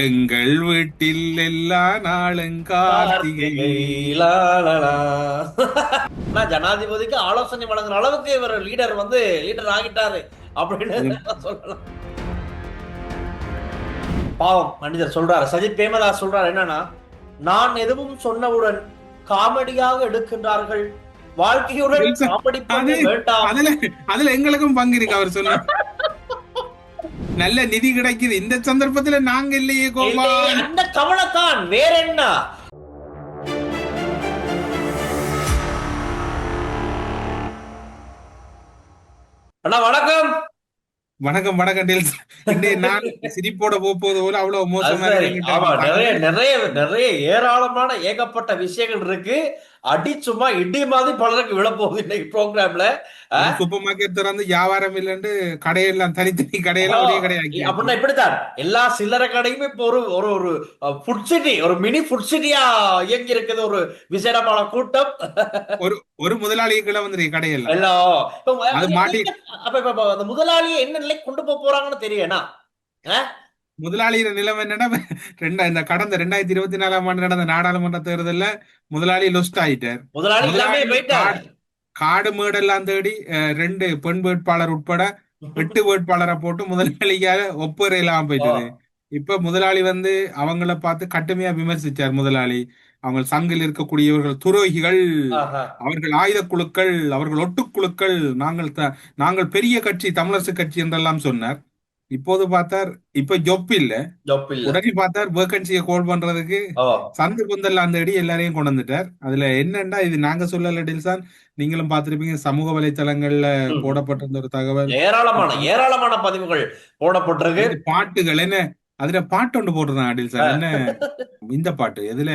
எங்கள் வீட்டில் எல்லா நாளும் கார்த்திகை. ஜனாதிபதிக்கு ஆலோசனை வழங்குற அளவுக்கு இவர் லீடர் வந்து லீடர் ஆகிட்டாரு அப்படின்னு சொல்லலாம். பாவம் மனிதர் சொல்றாரு. சஜித் பிரேமதாஸ் சொல்றாரு என்னன்னா நான் எதுவும் சொன்னவுடன் காமெடியாக எடுக்கின்றார்கள். வாழ்க்கையுடன் காமெடி பண்ண வேண்டாம். அதுல அதுல எங்களுக்கும் பங்கு இருக்கு அவர் சொன்ன. நல்ல நிதி கிடைக்குது. இந்த சந்தர்ப்பத்துல நாங்க இல்லையே இல்லை, கோபால் அந்த கவலைத்தான் வேற என்ன? அண்ணா வணக்கம். வணக்கம் வணக்கம் டெல்ஸ் நாள் சிரிப்போட போது போல அவ்வளவு மோசமா நிறைய. நிறைய நிறைய ஏராளமான ஏகப்பட்ட விஷயங்கள் இருக்கு. அடி சும்மா இடி மாதிரி பலருக்கு விழப்போகுது இன்னைக்கு ப்ரோக்ராம்ல சூப்பர் மார்க்கெட் திறந்து வியாபாரம் இல்லைன்னு கடையெல்லாம் தனித்தனி கடையெல்லாம் ஒரே கடையாக்கி அப்படின்னா இப்படித்தான். எல்லா சில்லறை கடையுமே இப்போ ஒரு ஒரு ஒரு ஃபுட் சிட்டி ஒரு மினி ஃபுட் சிட்டியா இயங்கி இருக்குது ஒரு விசேடமான கூட்டம். ஒரு ஒரு முதலாளியை கிளை வந்துருக்கு கடையெல்லாம் எல்லாம் அப்ப இப்ப அந்த முதலாளியை என்ன நிலைக்கு கொண்டு போக போறாங்கன்னு தெரியனா முதலாளியோட நிலைமை என்னன்னா ரெண்டா இந்த கடந்த ரெண்டாயிரத்தி இருபத்தி நாலாம் ஆண்டு நடந்த நாடாளுமன்ற தேர்தல்ல முதலாளி லொஸ்ட் ஆயிட்டார். முதலாளி காடு மேடெல்லாம் தேடி ரெண்டு பெண் வேட்பாளர் உட்பட எட்டு வேட்பாளரை போட்டு முதலாளிக்கால ஒப்புரை இல்லாம போயிட்டது. இப்ப முதலாளி வந்து அவங்கள பார்த்து கடுமையா விமர்சிச்சார் முதலாளி. அவங்க சங்கில் இருக்கக்கூடியவர்கள் துரோகிகள். அவர்கள் ஆயுத குழுக்கள் அவர்கள் ஒட்டுக்குழுக்கள் நாங்கள் த- நாங்கள் பெரிய கட்சி தமிழரசு கட்சி என்றெல்லாம் சொன்னார். இப்போது பார்த்தார் இப்ப ஜொப் இல்ல. ஜப் இல்ல. உடனே பார்த்தார் வேகன்சியை கோல் பண்றதுக்கு சந்து குந்தெல்லாம் தேடி எல்லாரையும் கொண்டு வந்துட்டார். அதுல என்னன்னா இது நாங்க சொல்லல டில்சான். நீங்களும் பார்த்திருப்பீங்க சமூக வலைத்தளங்கள்ல. போடப்பட்டிருந்த ஒரு தகவல். ஏராளமான ஏராளமான பதிவுகள் போடப்பட்டிருக்கு. பாட்டுகள் என்ன? அதுல பாட்டு ஒன்று போட்டிருந்தாங்க டில்சான். என்ன? இந்த பாட்டு எதுல?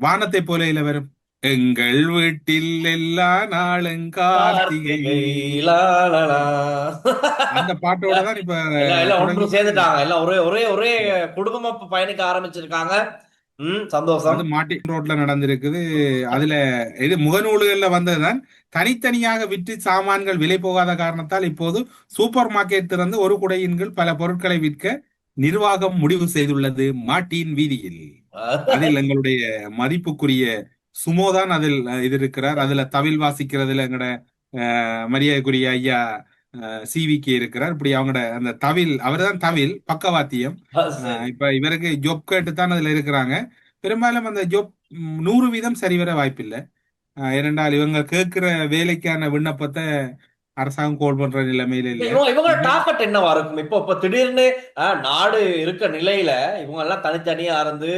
வானத்தை போலையில வரும் எங்கள் வீட்டில் எல்லா நாளும் கார்த்திகை. அந்த பாட்டோட தான் இப்ப எல்லாம் ஒன்று சேர்ந்துட்டாங்க. எல்லாம் ஒரே ஒரே ஒரே குடும்பமா பயணிக்க ஆரம்பிச்சிருக்காங்க. சந்தோஷம். வந்து மாட்டி ரோட்ல நடந்திருக்குது. அதுல இது முகநூல்கள்ல வந்ததுதான். தனித்தனியாக விற்று சாமான்கள் விலை போகாத காரணத்தால் இப்போது சூப்பர் மார்க்கெட் திறந்து ஒரு குடையின்கள் பல பொருட்களை விற்க நிர்வாகம் முடிவு செய்துள்ளது மாட்டின் வீதியில். அதில் எங்களுடைய மதிப்புக்குரிய சுமோதான் அதில் அஹ், இது இருக்கிறார் அதுல தவில் வாசிக்கிறதுல எங்கட மரியாதைக்குரிய ஐயா சிவிக்கு இருக்கிறார். இப்படி அவங்களோட அந்த தவில் அவர்தான் தவில் பக்கவாத்தியம். இப்ப இவருக்கு ஜொப் கேட்டு தான் அதுல இருக்கிறாங்க. பெரும்பாலும் அந்த ஜொப் நூறு வீதம் சரிவர வாய்ப்பில்லை. ஆஹ் ஏனென்றால் இவங்க கேட்கிற வேலைக்கான விண்ணப்பத்தை அரசாங்கம் கோல் பண்ற நிலைமையில இல்ல இவங்க டார்கெட் என்னவா இருக்கும்? இப்போ இப்ப திடீர்னு நாடு இருக்க நிலையில இவங்க எல்லாம் தனித்தனியா இருந்து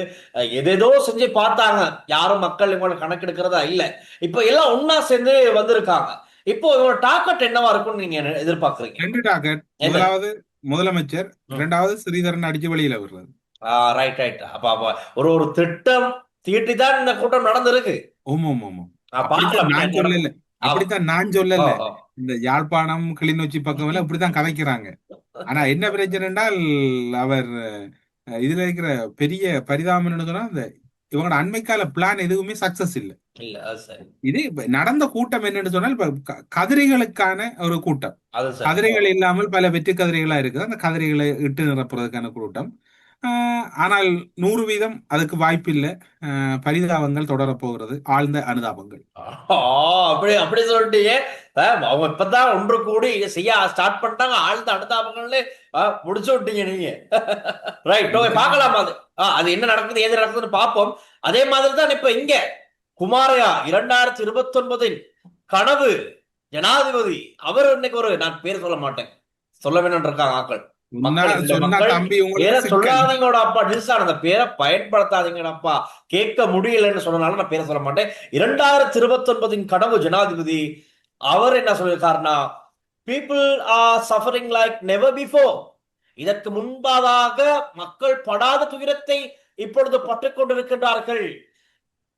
எதேதோ செஞ்சு பார்த்தாங்க. யாரும் மக்கள் இவங்களை கணக்கெடுக்கிறதா இல்ல. இப்போ எல்லாம் ஒன்னா சேர்ந்து வந்திருக்காங்க. இப்போ இவங்க டார்கெட் என்னவா இருக்கும்னு நீங்க எதிர்பார்க்கறீங்க? ரெண்டு டார்கெட்? முதலாவது முதலமைச்சர் ம். இரண்டாவது ஸ்ரீதரன் அடிச்சு வெளியில விடுறது. ரைட் ரைட் அப்ப அப்ப ஒரு ஒரு திட்டம் தீட்டி தான் இந்த கூட்டம் நடந்திருக்கு. ஓம் ஓம் நான் அப்படித்தான் நான் சொல்லல. இந்த யாழ்ப்பாணம் கிளிநொச்சி பக்கம் எல்லாம் இப்படித்தான் கதைக்கிறாங்க. ஆனா என்ன பிரச்சனை என்றால் அவர் இதுல இருக்கிற பெரிய பரிதாபம் சொன்னா இந்த இவங்களோட அண்மைக்கால பிளான் எதுவுமே சக்சஸ் இல்ல. இது நடந்த கூட்டம் என்னன்னு சொன்னால் இப்ப கதிரைகளுக்கான ஒரு கூட்டம். கதிரைகள் இல்லாமல் பல வெற்றி கதிரைகளா இருக்குது. அந்த கதிரைகளை இட்டு நிரப்புறதுக்கான கூட்டம். ஆனால் நூறு வீதம் அதுக்கு வாய்ப்பில்லை. பரிதாபங்கள் தொடரப் போகிறது ஆழ்ந்த அனுதாபங்கள். அப்படி அப்படி சொல்லிட்டீங்க. அஹ், அவங்க இப்பதான் ஒன்று கூடி செய்ய ஸ்டார்ட் பண்ணிட்டாங்க. ஆழ்ந்த அனுதாபங்கள்னு அஹ், முடிச்சு விட்டீங்க நீங்க. ரைட் ஓகே பார்க்கலாம் அது? அது என்ன நடக்குது ஏது நடக்குதுன்னு பார்ப்போம். அதே மாதிரி தான் இப்ப இங்க குமாரையா இரண்டாயிரத்தி இருபத்தி ஒன்பதின் கனவு ஜனாதிபதி அவர் இன்னைக்கு ஒரு நான் பேர் சொல்ல மாட்டேன். சொல்ல வேணும்னு இருக்காங்க ஆக்கள் சொல்லாதீங்கடா அப்பா அந்த பேரை கேட்க முடியலன்னு சொன்னனால நான் பேரை சொல்ல மாட்டேன். இரண்டாயிரத்தி இருபத்தி ஒன்பதின் கனவு ஜனாதிபதி அவர் என்ன சொல்லியிருக்காருன்னா people are suffering like never before இதற்கு முன்பாக மக்கள் படாத துயரத்தை இப்பொழுது பட்டுக் கொண்டிருக்கின்றார்கள்.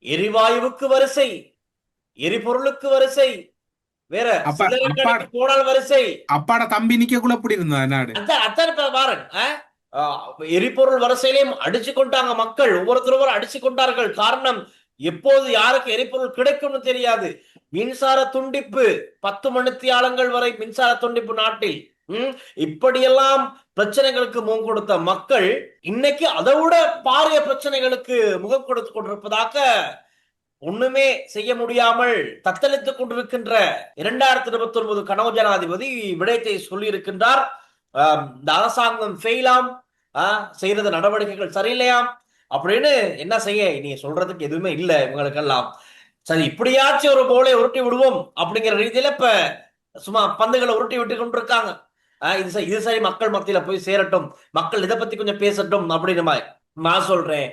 எரிவாயுவுக்கு வரிசை எரிபொருளுக்கு வரிசை வேற போனால் வரிசை. அப்பாட தம்பி நிக்க கூட இப்படி இருந்தா நாடு எரிபொருள் வரிசையிலையும் அடிச்சு கொண்டாங்க மக்கள். ஒவ்வொருத்தரும் அடிச்சு கொண்டார்கள் காரணம் எப்போது யாருக்கு எரிபொருள் கிடைக்கும்னு தெரியாது. மின்சார துண்டிப்பு பத்து மணித்தியாலங்கள் வரை மின்சார துண்டிப்பு நாட்டில் ம், இப்படியெல்லாம் பிரச்சனைகளுக்கு முகம் கொடுத்த மக்கள் இன்னைக்கு அதை விட பாரிய பிரச்சனைகளுக்கு முகம் கொடுத்து கொண்டிருப்பதாக ஒண்ணுமே செய்ய முடியாமல் தத்தளித்துக் கொண்டிருக்கின்ற இரண்டாயிரத்தி இருபத்தி ஒன்பது கனவு ஜனாதிபதி விடயத்தை சொல்லி இருக்கின்றார் இந்த அரசாங்கம் ஃபெயிலாம் செய்யறது நடவடிக்கைகள் சரியில்லையாம் அப்படின்னு என்ன செய்ய நீ சொல்றதுக்கு எதுவுமே இல்லை இவங்களுக்கெல்லாம். சரி இப்படியாச்சும் ஒரு போலே உருட்டி விடுவோம் அப்படிங்கிற ரீதியில இப்ப சும்மா பந்துகளை உருட்டி விட்டு கொண்டிருக்காங்க. ஆஹ் இது சரி இது சரி மக்கள் மத்தியில போய் சேரட்டும் மக்கள் இதை பத்தி கொஞ்சம் பேசட்டும் அப்படின்னு நான் சொல்றேன்.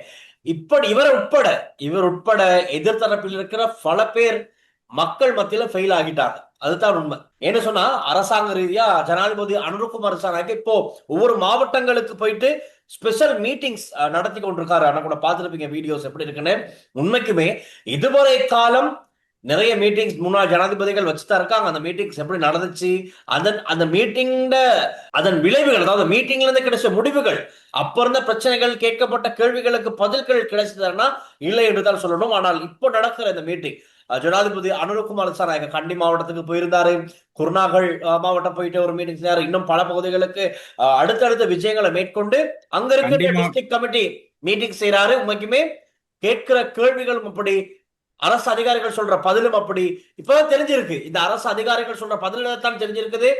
இப்படி இவர் உட்பட இவர் உட்பட எதிர்த்தரப்பில் இருக்கிற பல பேர் மக்கள் மத்தியில ஃபெயில் ஆகிட்டாங்க. அதுதான் உண்மை. என்ன சொன்னா அரசாங்க ரீதியா ஜனாதிபதி அனுருகுமார் சாராக்கு இப்போ ஒவ்வொரு மாவட்டங்களுக்கு போயிட்டு ஸ்பெஷல் மீட்டிங்ஸ் நடத்தி கொண்டிருக்காரு. ஆனா கூட பார்த்துருப்பீங்க வீடியோஸ் எப்படி இருக்குன்னு. உண்மைக்குமே இதுவரை காலம் நிறைய மீட்டிங்ஸ் முன்னாள் ஜனாதிபதிகள் வச்சுதான் இருக்காங்க. அந்த மீட்டிங்ஸ் எப்படி நடந்துச்சு? அதன் அந்த மீட்டிங்ல அதன் விளைவுகள் அதாவது மீட்டிங்ல இருந்து கிடைச்ச முடிவுகள் அப்ப இருந்த பிரச்சனைகள் கேட்கப்பட்ட கேள்விகளுக்கு பதில்கள் கிடைச்சதுன்னா இல்லை என்று தான் சொல்லணும். ஆனால் இப்போ நடக்கிற இந்த மீட்டிங் ஜனாதிபதி அனுரகுமார் சார் கண்டி மாவட்டத்துக்கு போயிருந்தாரு. குருநாகல் மாவட்டம் போயிட்டு ஒரு மீட்டிங் செய்யாரு இன்னும் பல பகுதிகளுக்கு அடுத்தடுத்த விஜயங்களை மேற்கொண்டு அங்க இருக்கிற டிஸ்ட்ரிக்ட் கமிட்டி மீட்டிங் செய்யறாரு உண்மைக்குமே கேட்கிற கேள்விகளும் அப்படி அரசு அதிகாரிகள் சொல்ற பதிலும் அப்படி. இப்பதான் தெரிஞ்சிருக்கு. இந்த அரசு அதிகாரிகள் சொல்ற பதில தான் தெரிஞ்சிருக்குது.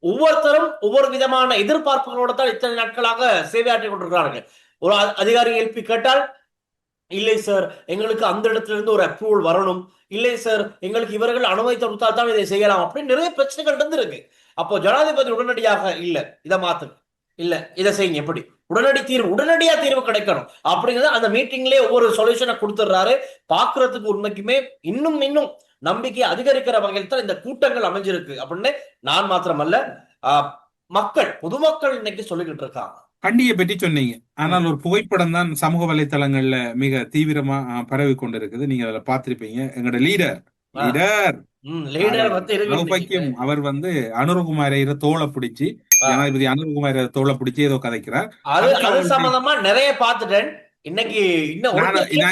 ஒவ்வொருத்தரும் ஒவ்வொரு விதமான எதிர்பார்ப்புகளோட தான் இத்தனை நாட்களாக சேவையாற்றி கொண்டிருக்கிறார்கள். ஒரு அ- அதிகாரி எழுப்பி கேட்டால் இல்லை சார் எங்களுக்கு அந்த இடத்துல இருந்து ஒரு அப்ரூவல் வரணும். இல்லை சார் எங்களுக்கு இவர்கள் அனுமதி கொடுத்தால் தான் இதை செய்யலாம். அப்படின்னு நிறைய பிரச்சனைகள் இருந்திருக்கு அப்போ ஜனாதிபதி உடனடியாக இல்ல இதை மாத்து இல்ல இதை செய்யுங்க. எப்படி? உடனடி தீர்வு உடனடியா தீர்வு கிடைக்கணும். அப்படிங்கறது அந்த மீட்டிங்லயே ஒவ்வொரு சொல்யூஷனை கொடுத்துடுறாரு. பாக்குறதுக்கு உண்மைக்குமே இன்னும் இன்னும் நம்பிக்கை அதிகரிக்கிற வகையில் தான் இந்த கூட்டங்கள் அமைஞ்சிருக்கு. அப்படின்னு நான் மாத்திரமல்ல மக்கள் பொதுமக்கள் இன்னைக்கு சொல்லிக்கிட்டு இருக்காங்க. கண்டியை பற்றி சொன்னீங்க. ஆனால் ஒரு புகைப்படம் தான் சமூக வலைத்தளங்கள்ல மிக தீவிரமா பரவி கொண்டிருக்குது. நீங்க அதுல பார்த்திருப்பீங்க. எங்களோட லீடர். லீடர் அவர் வந்து அனுரகுமாரையர தோலை பிடிச்சி. ஜனாதிபதி அனுரகுமார தோலை பிடிச்சி ஏதோ கதைக்கிறார். அது அது சம்பந்தமா நிறைய பார்த்துட்டேன். இன்னைக்கு இன்னும் இல்ல.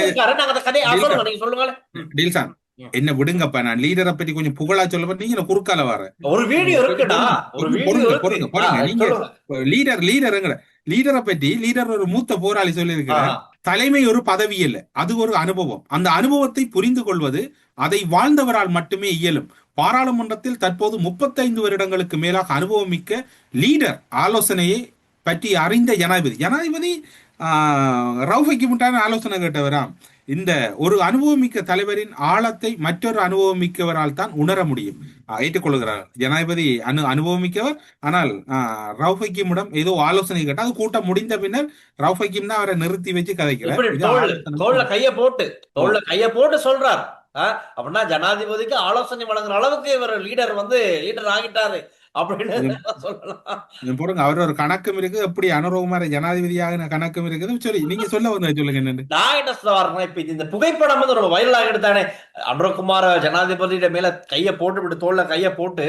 என்ன விடுங்கப்பா நான் லீடரை பத்தி கொஞ்சம் புகழா சொல்ல நீங்க குறுக்கால வர. ஒரு வீடியோ இருக்குடா. ஒரு பொறுங்க, பொறுங்க, நீங்க- லீடர் லீடருங்கிற லீடரை பற்றி லீடர் ஒரு மூத்த போராளி சொல்லி ஆ, தலைமை ஒரு பதவி அல்ல அது ஒரு அனுபவம். அந்த அனுபவத்தை புரிந்து கொள்வது அதை வாழ்ந்தவரால் மட்டுமே இயலும். பாராளுமன்றத்தில் தற்போது முப்பத்தைந்து வருடங்களுக்கு மேலாக அனுபவம் மிக்க லீடர் ஆலோசனையை பற்றி அறிந்த ஜனாதிபதி. ஜனாதிபதி ரவுஃபைக்கு முட்டான ஆலோசனை கேட்டவராம் இந்த ஒரு அனுபவமிக்க தலைவரின் ஆழத்தை மற்றொரு அனுபவமிக்கவரால் தான் உணர முடியும். ஏற்றுக்கொள்கிறார். ஜனாதிபதி அனு அனுபவமிக்கவர். ஆனால் ரவுஃப் ஹக்கீமிடம் ஏதோ ஆலோசனை கேட்டால் அது கூட்டம் முடிந்த பின்னர் ரவுஃப் ஹக்கீம் தான் அவரை நிறுத்தி வச்சு கதைக்கிறார். கைய போட்டு கைய போட்டு சொல்றார். அப்படின்னா ஜனாதிபதிக்கு ஆலோசனை வழங்குற அளவுக்கு இவர் லீடர் வந்து லீடர் ஆகிட்டாரு அப்படின்னு சொல்லலாம். பாருங்க அவர் ஒரு கணக்கும் இருக்கு எப்படி அனுரகுமார ஜனாதிபதியாக கணக்கும் இருக்குது. சொல்லி நீங்க சொல்ல வந்து சொல்லுங்க என்னன்னு. வரேன்னா இப்ப இந்த புகைப்படம் வந்து ரொம்ப வைரல் ஆகிட்டு தானே அனுரகுமார் ஜனாதிபதியிட மேல கைய போட்டு இப்படி தோல்ல கைய போட்டு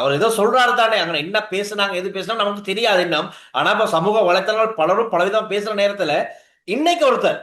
அவர் ஏதோ சொல்றாரு தானே. அங்க என்ன பேசுனாங்க எது பேசினா நமக்கு தெரியாது இன்னும். ஆனா இப்ப சமூக வலைத்தளங்கள் பலரும் பலவிதம் பேசுற நேரத்துல இன்னைக்கு ஒருத்தர்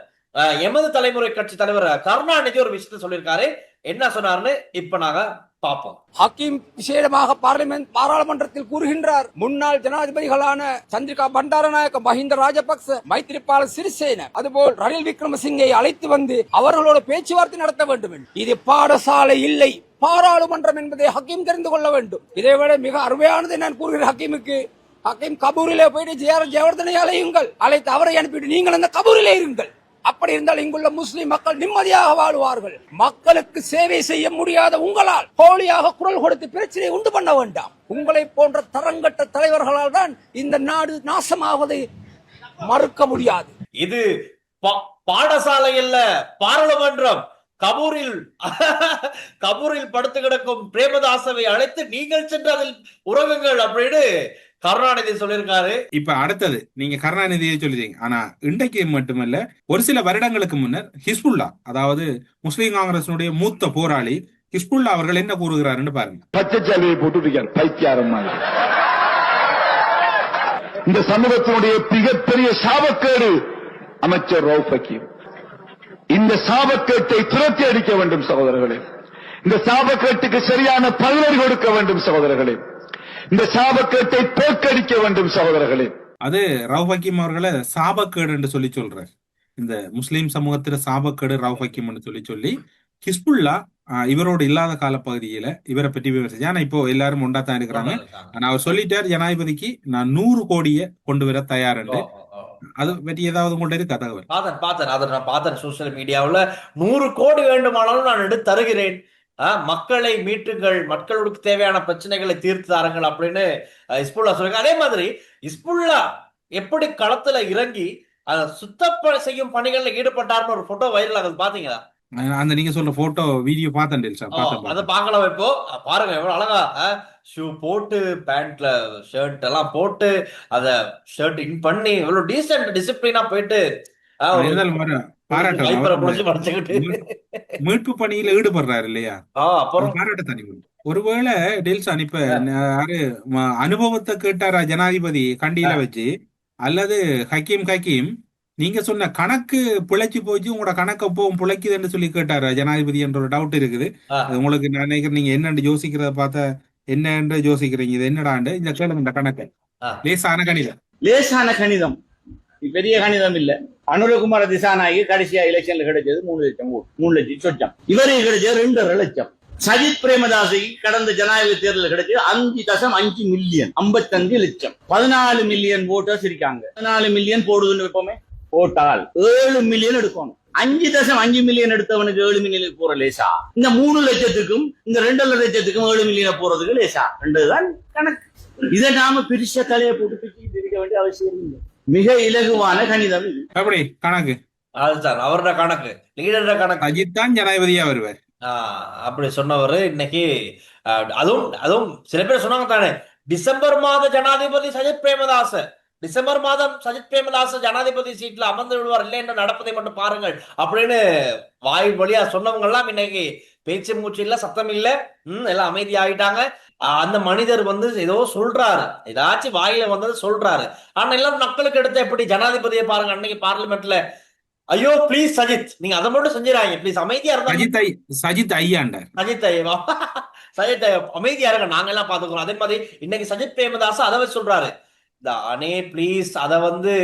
எமது தலைமுறை கட்சி தலைவர் கருணாநிதி ஒரு விஷயத்த சொல்லியிருக்காரு. என்ன சொன்னார்னு இப்ப நாங்க பார்ப்போம். ஹக்கீம் விசேடமாக பார்லிமெண்ட் பாராளுமன்றத்தில் கூறுகின்றார். முன்னாள் ஜனாதிபதிகளான சந்திரிகா பண்டாரநாயக்க மஹிந்த ராஜபக்ச மைத்திரிபால சிறிசேன அதுபோல் ரணில் விக்ரமசிங்கை அழைத்து வந்து அவர்களோட பேச்சுவார்த்தை நடத்த வேண்டும். என்று. இது பாடசாலை இல்லை. பாராளுமன்றம் என்பதை ஹக்கீம் தெரிந்து கொள்ள வேண்டும். இதை விட மிக அருமையானது நான் கூறுகிறேன் ஹக்கீமுக்கு. ஹக்கீம் கபூரிலே போயிட்டு ஜெயர ஜெயவர்தனை அழையுங்கள் அழைத்து அவரை அனுப்பிட்டு நீங்கள் அந்த கபூரிலே இருங்கள். அப்படி இருந்தால் இங்குள்ள முஸ்லிம் மக்கள் நிம்மதியாக வாழ்வார்கள். மக்களுக்கு சேவை செய்ய முடியாத உங்களால் போலியாக குரல் கொடுத்து பிரச்சனையை உண்டு பண்ண வேண்டாம். உங்களை போன்ற தரங்கட்ட தலைவர்களால் தான் இந்த நாடு நாசமாவதை மறுக்க முடியாது. இது பா- பாடசாலை அல்ல பாராளுமன்றம். கபூரில் கபூரில் படுத்து கிடக்கும் பிரேமதாசவை அழைத்து நீங்கள் சென்று அதில் உறவுங்கள் அப்படின்னு கருணாநிதி சொல்லியிருக்காரு. இப்ப அடுத்தது நீங்க கருணாநிதியை சொல்லிட்டீங்க. ஆனா இன்றைக்கு மட்டுமல்ல ஒரு சில வருடங்களுக்கு முன்னர் ஹிஸ்புல்லா அதாவது முஸ்லிம் காங்கிரசினுடைய மூத்த போராளி ஹிஸ்புல்லா அவர்கள் என்ன கூறுகிறாருன்னு பாருங்க. பச்சை சேலையை போட்டுருக்கார் பைத்தியாரம் இந்த சமூகத்தினுடைய மிகப்பெரிய சாபக்கேடு அமைச்சர் ரவுப் ஹக்கீம் இந்த சாபக்கேட்டை துரத்தி அடிக்க வேண்டும் சகோதரர்களே. இந்த சாபக்கேட்டுக்கு சரியான பதிலடி கொடுக்க வேண்டும் சகோதரர்களே. இந்த சாபக்கேட்டை தோற்கடிக்க வேண்டும் சகோதரர்களே. அது ஹக்கீம் அவர்களை சாபக்கேடு என்று சொல்லி சொல்றார். இந்த முஸ்லிம் சமூகத்துல சாபக்கேடு ரவுஃப் ஹக்கீம்னு சொல்லி சொல்லி ஹிஸ்புல்லா இவரோட இல்லாத காலப்பகுதியில இவரை பற்றி விமர்சிச்சு ஏன்னா இப்போ எல்லாரும் ஒண்டா தான் இருக்கிறாங்க. ஆனா அவர் சொல்லிட்டார் ஜனாதிபதிக்கு நான் நூறு கோடியை கொண்டு வர தயாருண்டு அது பற்றி ஏதாவது உங்கள்ட்ட இருக்கா தகவல்? பார்த்தேன் பார்த்தேன் அதை நான் பார்த்தேன் சோசியல் மீடியாவுல நூறு கோடி வேண்டுமானாலும் நான் எடுத்து தருகிறேன். மக்களை மீட்டுங்கள் மக்களுக்கு தேவையான பிரச்சனைகளை தீர்த்து தாருங்கள் அப்படின்னு இஸ்புல்லா சொல்லுங்க அதே மாதிரி இஸ்புல்லா எப்படி களத்துல இறங்கி அதை சுத்தப்ப செய்யும் பணிகள்ல ஈடுபட்டார்னு ஒரு போட்டோ வைரல் ஆகுது பாத்தீங்களா? அந்த நீங்க சொல்ற போட்டோ வீடியோ பார்த்தேன் அதை. பார்க்கலாம் இப்போ. பாருங்க எவ்வளவு அழகா ஷூ போட்டு பேண்ட்ல ஷர்ட் எல்லாம் போட்டு அத ஷர்ட் இன் பண்ணி எவ்வளவு டீசென்ட் டிசிப்ளினா போயிட்டு பாராட்டலாம். மீட்பு பணியில ஈடுபடுறாரு இல்லையா? ஆ, அப்புறம்? பாராட்ட தனி ஒருவேளை டெல்சான் இப்ப யாரு? அனுபவத்தை கேட்டாரா ஜனாதிபதி கண்டியில வச்சு? அல்லது ஹக்கீம் ஹக்கீம் நீங்க சொன்ன கணக்கு பிழைச்சு போச்சு உங்களோட கணக்கு எப்பவும் பிழைக்குதுன்னு சொல்லி கேட்டாரு ஜனாதிபதி என்ற ஒரு டவுட் இருக்குது. உங்களுக்கு நான் நினைக்கிறேன் நீங்க என்னன்னு யோசிக்கிறத பார்த்தா என்னன்னு யோசிக்கிறீங்க? இது என்னடாண்டு? இந்த கேளுங்க இந்த கணக்கு. லேசான கணிதம். லேசான கணிதம். பெரிய கணிதம் இல்ல. அனுரகுமார திசாநாயகி கடைசியா எலெக்ஷன்ல கிடைச்சது மூணு லட்சம் ஓட்டு. மூணு லட்சம் சொச்சம். இவருக்கு கிடைச்சது ரெண்டரை லட்சம். சஜித் பிரேமதாசை கடந்த ஜனாதிபதி தேர்தல் கிடைச்சது அஞ்சு தசம் அஞ்சு மில்லியன் ஐம்பத்தஞ்சு லட்சம். பதினாலு மில்லியன் ஓட்டர்ஸ் இருக்காங்க. பதினாலு மில்லியன் போடுதுன்னு வைப்போமே? போட்டால் ஏழு மில்லியன் எடுக்கணும். அஞ்சு தசம் அஞ்சு மில்லியன் எடுத்தவனுக்கு ஏழு மில்லியன் போற லேசா? இந்த மூணு லட்சத்துக்கும் இந்த ரெண்டரை லட்சத்துக்கும் ஏழு மில்லியன் போறதுக்கு லேசா? ரெண்டுதான் கணக்கு. இதை நாம பிரிச்ச தலையை போட்டு பிரிச்சு பிரிக்க வேண்டிய அவசியம் இல்லை. மிக இலகுவான கணிதம் அப்படி கணக்கு. அதுதான் அவரோட கணக்கு லீடரோட கணக்கு. அஜித் தான் ஜனாதிபதியா வருவார். ஆ, அப்படி சொன்னவர் இன்னைக்கு அதுவும் அதுவும் சில பேர் சொன்னாங்க தானே டிசம்பர் மாத ஜனாதிபதி சஜித் பிரேமதாச. டிசம்பர் மாதம் சஜித் பிரேமதாச ஜனாதிபதி சீட்ல அமர்ந்து விடுவார் இல்லை என்று நடப்பதை மட்டும் பாருங்கள் அப்படின்னு வாய் வழியா சொன்னவங்க எல்லாம் இன்னைக்கு பேச்சு மூச்சு இல்ல சத்தம் இல்ல. ம் எல்லாம் அமைதி ஆயிட்டாங்க அஹ், அந்த மனிதர் வந்து ஏதோ சொல்றாரு. ஏதாச்சும் வாயில வந்தது சொல்றாரு. ஆனா எல்லாம் மக்களுக்கு எடுத்த எப்படி ஜனாதிபதியை பாருங்க அன்னைக்கு பார்லிமெண்ட்ல ஐயோ ப்ளீஸ் சஜித் நீங்க அதை மட்டும் செஞ்சிடாங்க ப்ளீஸ் அமைதியா இருந்தா சஜித் சஜித் ஐயாண்டார் சஜித் ஐயவா சஜித் ஐயா, அமைதியா இருங்க நாங்க எல்லாம் பாத்துக்கிறோம் அதே மாதிரி இன்னைக்கு சஜித் பிரேமதாஸ் அதை வச்சு சொல்றாரு. இந்த அனே ப்ளீஸ் அத வந்து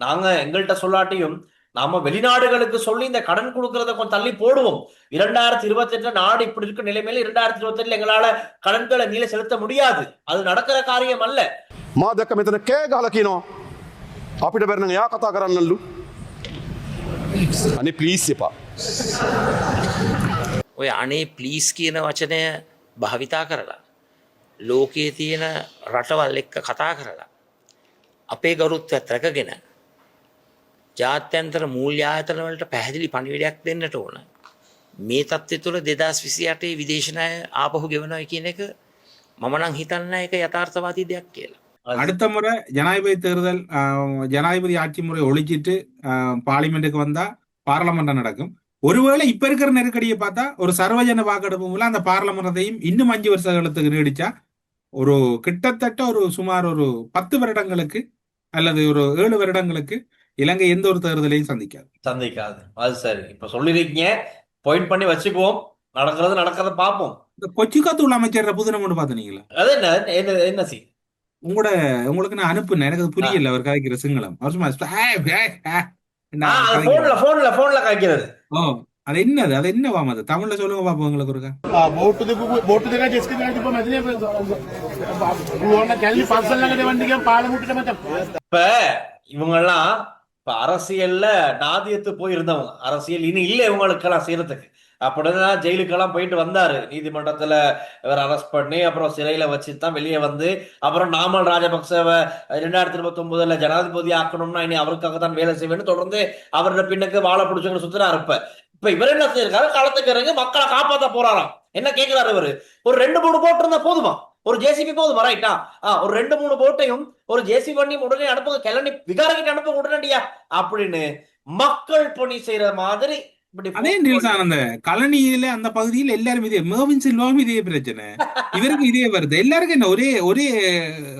நாங்க எங்கள்கிட்ட சொல்லாட்டியும் நாம வெளிநாடுகளுக்கு சொல்லி இந்த கடன் கொடுக்கறத கொஞ்சம் தள்ளி போடுவோம் இரண்டாயிரத்தி இருபத்தி எட்டுல நாடு இப்படி இருக்க நிலைமையில இரண்டாயிரத்தி இருபத்தி எட்டுல எங்களால கடன்களை நீல செலுத்த முடியாது அது நடக்கிற காரியம் அல்ல මා දැක්ක මෙතන කෑ ගහල කියනවා අපිට බැරන යා කතා කරන්නල්ලු අනි පලිස් එපා ඔය අනේ ප්ලීස් කියන වචනය භාවිතා කරලා ලෝකයේ තියෙන රටවල් එක්ක කතා කරලා අපේ ගරුත්වයක් රැකගෙන ජාත්‍යන්තර මූල්‍ය ආයතනවලට පැහැදිලි පණිවිඩයක් දෙන්නට ඕන මේ තත්ත්වය තුළ දෙදස් විසි අටේ විදේශනය ආපහු ගෙවනොය කියන එක මමනං හිතන්න එක යථාර්ථවාදී දෙයක් කියලා அடுத்த முறை ஜனாதிபதி தேர்தல் ஆஹ், ஜனாதிபதி ஆட்சி முறை ஒழிச்சிட்டு ஆஹ், பார்லிமெண்ட்டுக்கு வந்தா பாராளுமன்றம் நடக்கும் ஒருவேளை இப்ப இருக்கிற நெருக்கடியை பார்த்தா ஒரு சர்வஜன வாக்கெடுப்பு மூலம் அந்த பாராளுமன்றத்தையும் இன்னும் அஞ்சு வருஷ காலத்துக்கு நீடிச்சா ஒரு கிட்டத்தட்ட ஒரு சுமார் ஒரு பத்து வருடங்களுக்கு அல்லது ஒரு ஏழு வருடங்களுக்கு இலங்கை எந்த ஒரு தேர்தலையும் சந்திக்காது சந்திக்காது அது சரி இப்ப சொல்லிருக்கீங்க பாயிண்ட் பண்ணி வச்சுக்குவோம் நடக்கிறது நடக்கிறத பாப்போம் இந்த கொச்சிக்காத்தூள் அமைச்சர் புதினம் கொண்டு பாத்துனீங்களா அது என்ன என்ன சி உங்களோட உங்களுக்கு நான் அனுப்புனேன் எனக்கு அது புரியல அவர் காய்க்கிற சிங்களம் அவர் சும்மா காய்க்கிறது ஓ அது என்னது அது என்ன வாமா அது தமிழ்ல சொல்லுங்க பாப்போம் உங்களுக்கு ஒருக்கா போட்டு திப்பு போட்டு திக்கா ஜெஸ்கி திப்பா மதிலே போன கல்வி பாசல் நகர வண்டிக்கு பாலம் விட்டுட்டு இப்ப இவங்க எல்லாம் இப்ப அரசியல்ல நாதியத்து போயிருந்தவங்க. அரசியல் இனி இல்லை இவங்களுக்கெல்லாம் செய்யறதுக்கு. அப்படின்னா ஜெயிலுக்கெல்லாம் போயிட்டு வந்தாரு. நீதிமன்றத்துல இவர் அரெஸ்ட் பண்ணி அப்புறம் சிறையில வச்சு தான் வெளியே வந்து அப்புறம் நாமல் ராஜபக்சவ ரெண்டாயிரத்தி இருபத்தி ஒன்பதுல ஜனாதிபதி ஆக்கணும்னா இனி அவருக்காக தான் வேலை செய்வேன்னு தொடர்ந்து அவரோட பின்னுக்கு வாழை பிடிச்சவங்க சுத்தினா இருப்ப இப்ப இவர் என்ன செய்யிருக்காரு காலத்துக்கு இறங்கி மக்களை காப்பாத்த போறாராம். என்ன கேட்கிறாரு இவரு? ஒரு ரெண்டு மூணு போட்டு இருந்தா போதுமா? ஒரு ஜேசிபி போதுமா ரைட்டா ஆ? ஒரு ரெண்டு மூணு போட்டையும் ஒரு ஜேசி பண்ணி உடனே அனுப்புங்க கிளம்பி விகாரங்கிட்ட அனுப்புங்க உடனடியா அப்படின்னு மக்கள் பணி செய்யற மாதிரி அதே கலனியில அந்த பகுதியில் எல்லாரும் இதே மேவின் சில்வாவும் இதே பிரச்சனை. இவருக்கு இதே வருது. எல்லாருக்கும் என்ன ஒரே ஒரே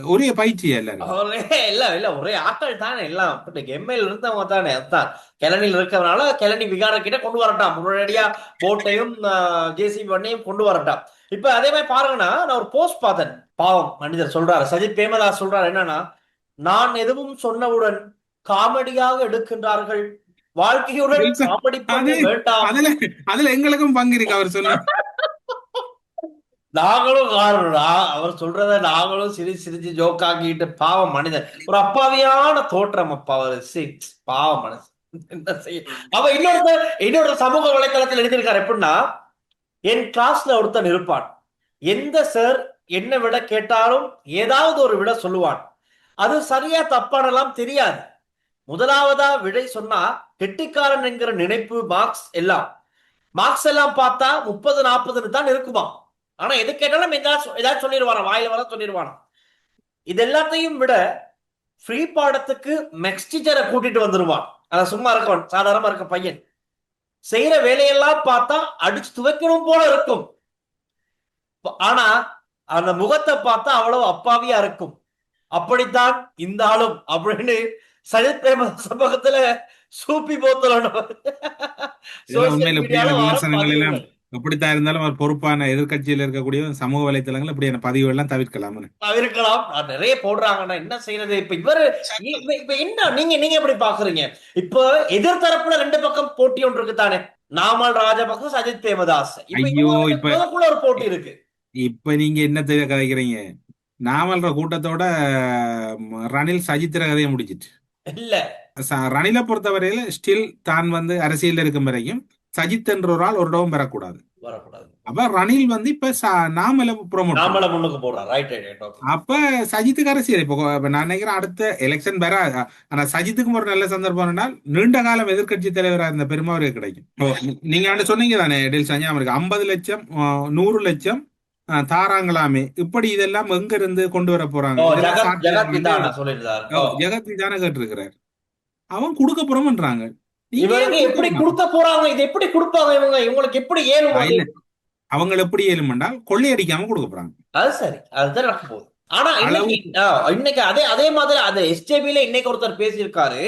ஒரே பயிற்சியா எல்லாரும் ஒரே இல்ல இல்ல ஒரே ஆட்கள் தானே எல்லாம். எம்எல் இருந்தவங்க தானே அதான். கிளனியில் இருக்கிறதுனால கிளனி விகார கிட்ட கொண்டு வரட்டாம். உடனடியா போட்டையும் ஜேசிபி பண்ணையும் கொண்டு வரட்டாம். இப்ப அதே மாதிரி பாருங்கன்னா நான் ஒரு போஸ்ட் பார்த்தேன். பாவம் மனிதர் சொல்றாரு. சஜித் பிரேமதாஸ் சொல்றாரு என்னன்னா நான் எதுவும் சொன்னவுடன் காமெடியாக எடுக்கின்றார்கள். வாழ்க்கையுடன் சார், காமெடி வேண்டாம். அதுல அதுல எங்களுக்கும் பங்கு இருக்கு அவர் சொன்ன. நாங்களும் காரணம். நான் அவர் சொல்றத நாங்களும் சிரிச்சு சிரிச்சு ஜோக் ஆக்கிட்டு பாவம் மனிதன் ஒரு அப்பாவியான தோற்றம் அப்பா அவர். சி, பாவம் மனசு. என்ன செய்ய? அவ இன்னொருத்த இன்னொரு சமூக வலைத்தளத்தில் எழுதியிருக்காரு. எப்படின்னா என் கிளாஸ்ல ஒருத்தன் இருப்பான். எந்த சார் என்ன விட கேட்டாலும் ஏதாவது ஒரு விட சொல்லுவான். அது சரியா தப்பானலாம் தெரியாது. முதலாவதா விடை சொன்னா கெட்டிக்காரன் என்கிற நினைப்பு மார்க்ஸ் எல்லாம். மார்க்ஸ் எல்லாம் பார்த்தா முப்பது நாற்பதுன்னு தான் இருக்குமா? ஆனா எது கேட்டாலும் ஏதாவது ஏதாவது சொல்லிடுவானா? வாயில வர சொல்லிடுவானா? இது எல்லாத்தையும் விட ஃப்ரீ பாடத்துக்கு மெக்ஸ் டீச்சரை கூட்டிட்டு வந்துருவான். அத சும்மா இருக்கவன் சாதாரணமா இருக்க பையன். செய்யற வேலையெல்லாம் பார்த்தா அடிச்சு துவைக்கணும் போல இருக்கும். ஆனா அந்த முகத்தை பார்த்தா அவ்வளவு அப்பாவியா இருக்கும். அப்படித்தான் இந்த ஆளும் அப்படின்னு சஜித் பிரேம சமூகத்துல சூப்பி போத்தலணும் எப்படித்தான் இருந்தாலும் ஒரு பொறுப்பான எதிர்க்கட்சியில் இருக்கக்கூடிய சமூக வலைத்தளங்கள் இப்படியான பதிவுகள் எல்லாம் தவிர்க்கலாம்னு. தவிர்க்கலாம். நான் நிறைய போடுறாங்கன்னா என்ன செய்யறது? இப்ப இவரு இப்ப என்ன நீங்க நீங்க எப்படி பாக்குறீங்க? இப்ப எதிர்த்தரப்புல ரெண்டு பக்கம் போட்டி ஒன்று இருக்கு தானே நாமல் ராஜபக்ச சஜித் இப்ப ஐயோ, இப்ப- ஒரு போட்டி இருக்கு. இப்ப நீங்க என்ன தெரிய கதைக்கிறீங்க? நாமல்ற கூட்டத்தோட ரணில் சஜித்திர கதையை முடிச்சிட்டு இல்ல. ரணிலை பொறுத்தவரையில ஸ்டில் தான் வந்து அரசியல் இருக்கும் வரைக்கும் சஜித் என்ற ஒரு ஆள் ஒரு இடமும் பெறக்கூடாது வரக்கூடாது. அப்ப ரணில் வந்து இப்ப நாமல ப்ரோமோட் நாமள முன்னுக்கு போடுறோம் ரைட் ரைட் ஓகே அப்ப சஜித்துக்கு அரசியல். இப்போ நான் நினைக்கிறேன் அடுத்த எலெக்ஷன் வேற ஆனா சஜித்துக்கும் ஒரு நல்ல சந்தர்ப்பம் என்றால் நீண்ட காலம் எதிர்க்கட்சி தலைவரா இருந்த பெருமை அவருக்கு கிடைக்கும் நீங்க ஆண்டு சொன்னீங்க தானே டெல் சஞ்சா அவருக்கு ஐம்பது லட்சம் நூறு லட்சம் தாராங்களாமே இப்படி இதெல்லாம் எங்க இருந்து கொண்டு வர போறாங்க? ஜெகத் விதான கேட்டிருக்கிறார். அவன் கொடுக்க போறோம்ன்றாங்க. எப்படி? கொடுக்க போறாங்க? இது எப்படி கொடுப்பாங்க இவங்க? இவங்களுக்கு எப்படி ஏழும் அவங்க எப்படி ஏழும் என்றால் கொள்ளையடிக்காம கொடுக்க போறாங்க. அது சரி. அதுதான் நடக்க போகுது. ஆனா இன்னைக்கு அதே அதே மாதிரி அந்த எஸ்ஜேபில இன்னைக்கு ஒருத்தர் பேசியிருக்காரு.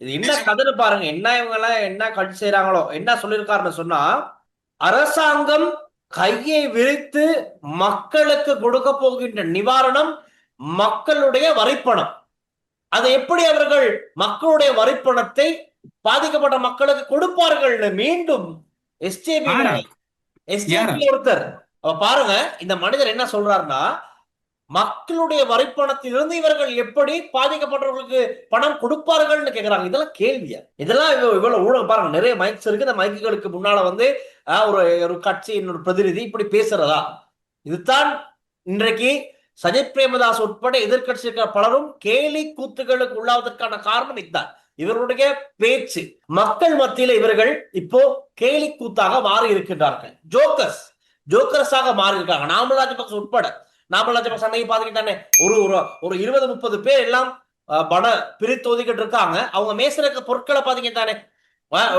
இது என்ன கதைன்னு பாருங்க. என்ன இவங்க எல்லாம் என்ன கட்சி செய்யறாங்களோ என்ன சொல்லியிருக்காருன்னு சொன்னா அரசாங்கம் கையை விரித்து மக்களுக்கு கொடுக்க போகின்ற நிவாரணம் மக்களுடைய வரிப்பணம். அதை எப்படி அவர்கள் மக்களுடைய வரிப்பணத்தை பாதிக்கப்பட்ட மக்களுக்கு கொடுப்பார்கள்னு மீண்டும் எஸ்ஜேபி எஸ்ஜேபி ஒருத்தர். பாருங்க இந்த மனிதர் என்ன சொல்றாருன்னா மக்களுடைய வரிப்பணத்திலிருந்து இவர்கள் எப்படி பாதிக்கப்பட்டவர்களுக்கு பணம் கொடுப்பார்கள்னு கேக்குறாங்க. இதெல்லாம் கேள்வியா? இதெல்லாம் இவ்வ- இவ்வளவு ஊடகம் பாருங்க நிறைய மைக்ஸ் இருக்கு. இந்த மைக்குகளுக்கு முன்னால வந்து ஆஹ், ஒரு ஒரு கட்சியின் ஒரு பிரதிநிதி இப்படி பேசுறதா? இதுதான் இன்றைக்கு சஜித் பிரேமதாஸ் உட்பட எதிர்க்கட்சி இருக்கிற பலரும் கேலி கூத்துகளுக்கு உள்ளாவதற்கான காரணம் இதுதான். இவருடைய பேச்சு. மக்கள் மத்தியில இவர்கள் இப்போ கேலி கூத்தாக மாறி இருக்கின்றார்கள் ஜோக்கர்ஸ். ஜோக்கர்ஸாக மாறி இருக்காங்க நாமல் ராஜபக்ச உட்பட. நாமல் ராஜபக்ச அன்னைக்கு பாத்துக்கிட்டானே ஒரு ஒரு ஒரு இருபது முப்பது பேர் எல்லாம் அஹ், பண பிரித்து ஒதுக்கிட்டு இருக்காங்க. அவங்க மேசனுக்கு பொருட்களை பாத்தீங்கன்னா தானே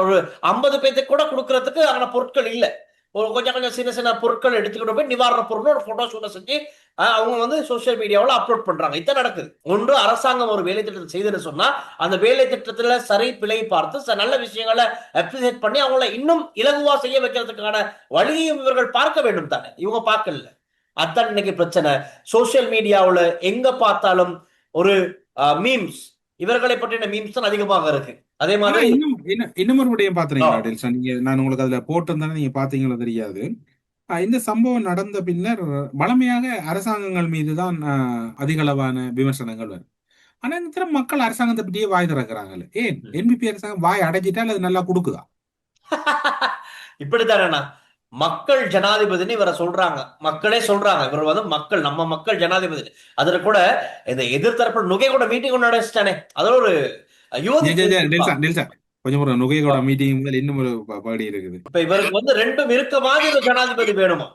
ஒரு ஐம்பது பேத்துக்கு கூட கொடுக்கறதுக்கு அங்கே பொருட்கள் இல்லை. கொஞ்சம் கொஞ்சம் சின்ன சின்ன பொருட்கள் எடுத்துக்கிட்டு போய் நிவாரண பொருட்கள் ஒரு போட்டோ ஷூட்டை செஞ்சு அவங்க வந்து சோஷியல் மீடியாவில் அப்லோட் பண்றாங்க. இதான் நடக்குது. ஒன்று அரசாங்கம் ஒரு வேலை திட்டத்தை செய்துன்னு சொன்னா அந்த வேலை திட்டத்துல சரி பிழை பார்த்து ச- நல்ல விஷயங்களை அப்ரிசியேட் பண்ணி அவங்கள இன்னும் இலகுவா செய்ய வைக்கிறதுக்கான வழியையும் இவர்கள் பார்க்க வேண்டும் தானே. இவங்க பார்க்கல. அதான் இன்னைக்கு பிரச்சனை. சோஷியல் மீடியாவில் எங்க பார்த்தாலும் ஒரு மீம்ஸ் இவர்களை பற்றின மீம்ஸ் தான் அதிகமாக இருக்கு. அதே மாதிரி இன்னும் இன்னும் ஒரு விடயம் பாத்துறீங்களா நீங்க நான் உங்களுக்கு அதுல போட்டிருந்தானே நீங்க பாத்தீங்களோ தெரியாது. இந்த சம்பவம் நடந்த பின்னர் வளமையாக அரசாங்கங்கள் மீதுதான் அதிகளவான விமர்சனங்கள் வரும். ஆனா இந்த தடவை மக்கள் அரசாங்கத்தை பற்றியே வாய் திறக்கிறாங்கல்ல ஏன்? என்பிபி அரசாங்கம் வாய் அடைச்சிட்டா அது நல்லா கொடுக்குதா? இப்படித்தானேண்ணா மக்கள் ஜனாதிபதினு இவரை சொல்றாங்க. மக்களே சொல்றாங்க. இவர் வந்து மக்கள் நம்ம மக்கள் ஜனாதிபதி. அதுல கூட இந்த எதிர்த்தரப்பு நுகை கூட மீட்டிங் கொண்டு நடந்துட்டானே அதோட ஒரு கொஞ்சம் ஒரு நுகையோட மீட்டிங் முதல் இன்னும் ஒரு பகுதி இருக்குது. இப்ப இவருக்கு வந்து ரெண்டும் இருக்க மாதிரி ஒரு ஜனாதிபதி வேணுமா?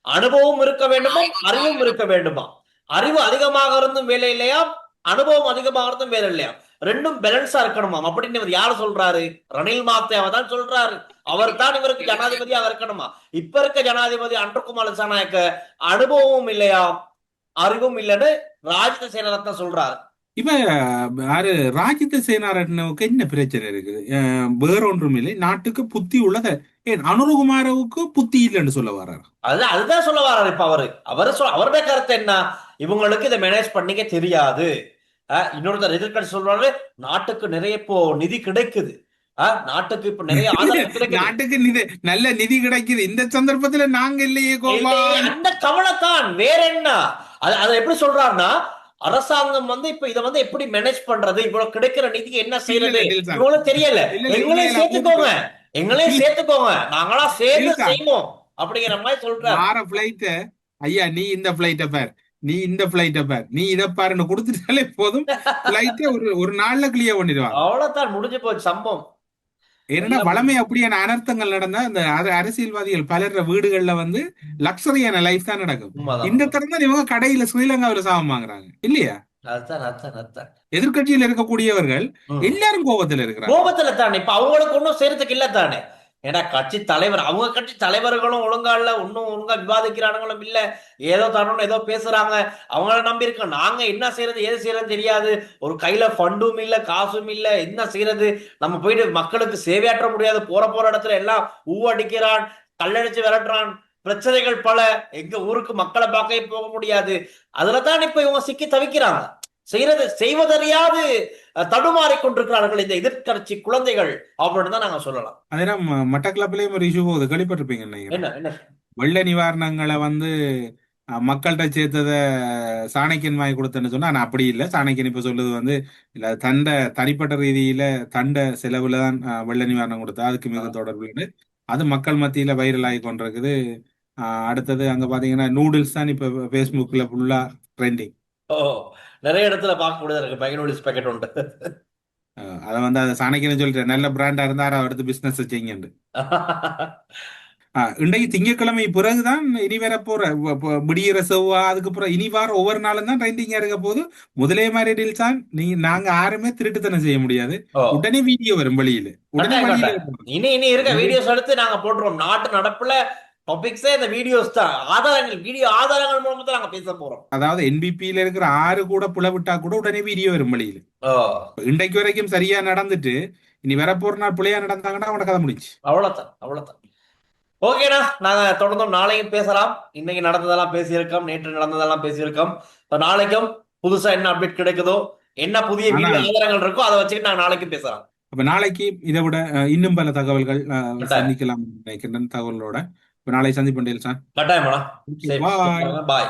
அனுபவம் இருக்க வேண்டுமா? அறிவும் இருக்க வேண்டுமா? அறிவு அதிகமாக இருந்தும் வேலை இல்லையா? அனுபவம் அதிகமாக இருந்தும் வேலை இல்லையா? ரெண்டும் பேலன்ஸா இருக்கணுமா? அப்படின்னு இவர் யாரு சொல்றாரு? ரணில் மாத்தேவ தான் சொல்றாரு. அவர் தான் இவருக்கு ஜனாதிபதியாக இருக்கணுமா? இப்ப இருக்க ஜனாதிபதி அன்றகுமார் திசாநாயக்க அனுபவமும் இல்லையா? அறிவும் இல்லைன்னு ராஜித சேனரத்ன சொல்றாரு. இப்ப யாரு ராஜித சேனாரட்னவுக்கு என்ன பிரச்சனை இருக்குது? வேற ஒன்றும் இல்லை. நாட்டுக்கு புத்தி உள்ளத. ஏன் அனுரகுமாரவுக்கு புத்தி இல்லைன்னு சொல்ல வர்றாரு? அதுதான் அதுதான் சொல்ல வர்றாரு இப்ப அவரு. அவரு சொல் அவருடைய கருத்து என்ன? இவங்களுக்கு இதை மேனேஜ் பண்ணிக்க தெரியாது. இன்னொருத்தர் எதிர்கட்சி சொல்றாரு நாட்டுக்கு நிறைய இப்போ நிதி கிடைக்குது. நாட்டுக்கு இப்ப நிறைய நாட்டுக்கு நிதி நல்ல நிதி கிடைக்குது. இந்த சந்தர்ப்பத்துல நாங்க இல்லையே கோபா அந்த கவலை தான் வேற என்ன? அது அதை எப்படி சொல்றாருன்னா அரசாங்கம் வந்து இப்ப இதை வந்து எப்படி மேனேஜ் பண்றது? இவ்வளவு கிடைக்கிற நிதிக்கு என்ன செய்யறது. இவ்வளவு தெரியல. எங்களையும் சேர்த்துக்கோங்க. எங்களையும் சேர்த்துக்கோங்க. நாங்களா சேர்ந்து. செய்வோம். அப்படிங்கிற மாதிரி சொல்றாரு. ஆற பிளைட்ட ஐயா நீ இந்த பிளைட்ட பார். நீ இந்த பிளைட்ட பார். நீ இத பாருன்னு கொடுத்துட்டாலே போதும். பிளைட்ட ஒரு ஒரு நாள்ல கிளியர் பண்ணிடுவாங்க. அவ்வளவுதான் முடிஞ்சு போச்சு சம்பவம். ஏன்னா வளமை அப்படியான அனர்த்தங்கள் நடந்தா இந்த அர- அரசியல்வாதிகள் பலர வீடுகள்ல வந்து லக்ஸரியான லைஃப் தான் நடக்கும். இந்த தரம் தான் இவங்க கடையில ஸ்ரீலங்காவில சாபம் வாங்குறாங்க. இல்லையா? எதிர்க்கட்சியில் இருக்கக்கூடியவர்கள். எல்லாரும் கோபத்துல இருக்கிறாங்க. கோபத்துல தானே? இப்ப அவங்களுக்கு ஒன்றும் செய்யறதுக்கு இல்ல தானே? ஏன்னா கட்சி தலைவர் அவங்க கட்சி தலைவர்களும் ஒழுங்கா இல்ல ஒன்னும் ஒழுங்கா விவாதிக்கிறானுங்களும் இல்ல ஏதோ தானோன்னு ஏதோ பேசுறாங்க. அவங்கள நம்பி இருக்கோம். நாங்க என்ன செய்யறது ஏது செய்யறது தெரியாது. ஒரு கையில ஃபண்டும் இல்ல காசும் இல்ல என்ன செய்யறது? நம்ம போயிட்டு மக்களுக்கு சேவையாற்ற முடியாது. போற போற இடத்துல எல்லாம் ஊவடிக்கிறான் கல்லடிச்சு விரட்டுறான். பிரச்சனைகள் பல. எங்க ஊருக்கு மக்களை பார்க்க போக முடியாது. அதுலதான் இப்ப இவங்க சிக்கி தவிக்கிறாங்க. செய்யறது செய்வதறியாது. அஹ், தடுமாறிக் கொண்டிருக்கிறார்கள் இந்த எதிர்க்கட்சி குழந்தைகள் அப்படின்னு தான் நாங்க சொல்லலாம். அதெல்லாம் மட்டக்களப்பிலேயும் ஒரு இஷ்யூ போகுது. கேள்விப்பட்டிருப்பீங்க என்ன என்ன வெள்ள நிவாரணங்களை வந்து மக்கள்கிட்ட சேர்த்தத சாணக்கியன் வாங்கி கொடுத்தேன்னு சொன்னா ஆனா அப்படி இல்லை. சாணக்கியன் இப்ப சொல்லுது வந்து இல்ல தண்ட தனிப்பட்ட ரீதியில தண்ட செலவுல தான் வெள்ள நிவாரணம் கொடுத்தா அதுக்கு மிக தொடர்புன்னு அது மக்கள் மத்தியில வைரல் ஆகி கொண்டிருக்குது. அடுத்தது அங்க பாத்தீங்கன்னா நூடுல்ஸ் தான் இப்ப ஃபேஸ்புக்ல ஃபுல்லா ட்ரெண்டிங் ஓ நிறைய இடத்துல பார்க்கக்கூடியதா இருக்கு. பையனோலிஸ் பேக்கெட் உண்டு. அதை வந்து அதை சாணக்கியன் சொல்லிட்டு நல்ல பிராண்டா இருந்தா அடுத்து பிசினஸ் செய்யுங்க இன்றைக்கு திங்கட்கிழமை பிறகுதான் இனி வர போற. விடியிற செவ்வா அதுக்கப்புறம் இனி வார ஒவ்வொரு நாளும் தான் ட்ரெண்டிங்கா இருக்க போது முதலே மாதிரி டீல்ஸ் தான் நீங்க நாங்க யாருமே திருட்டுத்தனம் செய்ய முடியாது. உடனே வீடியோ வரும் வெளியில. உடனே. வரும். இனி இனி இருக்க வீடியோஸ் எடுத்து நாங்க போட்டுருவோம். நாட்டு நடப்புல டாபிக்ஸே இந்த வீடியோஸ் தான். ஆதாரங்கள் வீடியோ ஆதாரங்கள் மூலமா தான் நாங்க பேச போறோம். அதாவது என்பிபியில இருக்கிற ஆறு கூட புலவிட்டா கூட உடனே வீடியோ வரும் வெளியில. ஓ. இன்றைக்கு வரைக்கும் சரியா நடந்துட்டு இனி வரப்போற நாள் பிள்ளையா நடந்தாங்கன்னா அவன கதை முடிச்சு அவ்வளவுதான் அவ்வளவுதான். ஓகேண்ணா நாங்க தொடர்ந்தும் நாளையும் பேசலாம். இன்னைக்கு நடந்ததெல்லாம் பேசியிருக்கோம் நேற்று நடந்ததெல்லாம் பேசியிருக்கோம். இப்ப நாளைக்கும் புதுசா என்ன அப்டேட் கிடைக்குதோ என்ன புதிய வீடியோ ஆதாரங்கள் இருக்கோ அதை வச்சுக்கிட்டு நாங்க நாளைக்கும் பேசலாம். அப்ப நாளைக்கு இதை விட இன்னும் பல தகவல்கள். சந்திக்கலாம் நினைக்கின்றேன் தகவலோட இப்ப நாளை கட்டாயமாண்ணா. சரி பாய். பாய்.